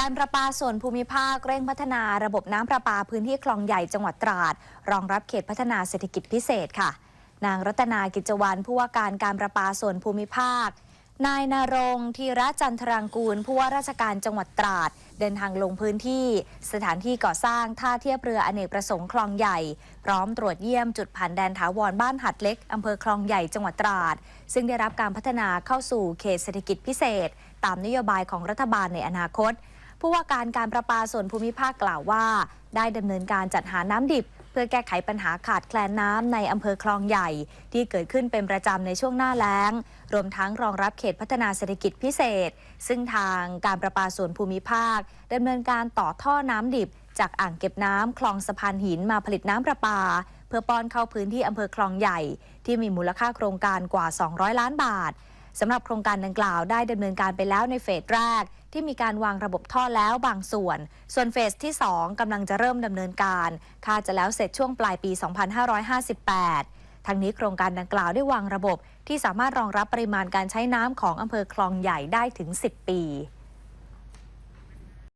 การประปาส่วนภูมิภาคเร่งพัฒนาระบบน้ำประปาพื้นที่คลองใหญ่จังหวัดตราด รองรับเขตพัฒนาเศรษฐกิจพิเศษค่ะ นางรัตนากิจวรรณผู้ว่าการการประปาส่วนภูมิภาค นายนารงธีระจันทรังกูลผู้ว่าราชการจังหวัดตราด เดินทางลงพื้นที่ สถานที่ก่อสร้างท่าเทียบเรืออเนกประสงค์คลองใหญ่ พร้อมตรวจเยี่ยมจุดผ่านแดนถาวรบ้านหัดเล็กอำเภอคลองใหญ่จังหวัดตราด ซึ่งได้รับการพัฒนาเข้าสู่เขตเศรษฐกิจพิเศษ ตามนโยบายของรัฐบาลในอนาคต ผู้ว่าการการประปาส่วนภูมิภาคกล่าวว่า ได้ดำเนินการจัดหาน้ำดิบ เพื่อแก้ไขปัญหาขาดแคลนน้ำในอำเภอคลองใหญ่ ที่เกิดขึ้นเป็นประจำในช่วงหน้าแล้ง รวมทั้งรองรับเขตพัฒนาเศรษฐกิจพิเศษ ซึ่งทางการประปาส่วนภูมิภาคดำเนินการต่อท่อน้ำดิบ จากอ่างเก็บน้ำคลองสะพานหินมาผลิตน้ำประปา เพื่อป้อนเข้าพื้นที่อำเภอคลองใหญ่ ที่มีมูลค่าโครงการกว่า 200 ล้านบาท สำหรับโครงการดังกล่าวได้ดำเนินการไปแล้วในเฟสแรก ที่มีการวางระบบท่อแล้วบางส่วน ส่วนเฟสที่ 2กำลังจะเริ่มดำเนินการคาดจะแล้วเสร็จช่วงปลายปี 2558ทั้งนี้โครงการดังกล่าวได้วางระบบที่สามารถรองรับปริมาณการใช้น้ำของอำเภอคลองใหญ่ได้ถึง 10 ปี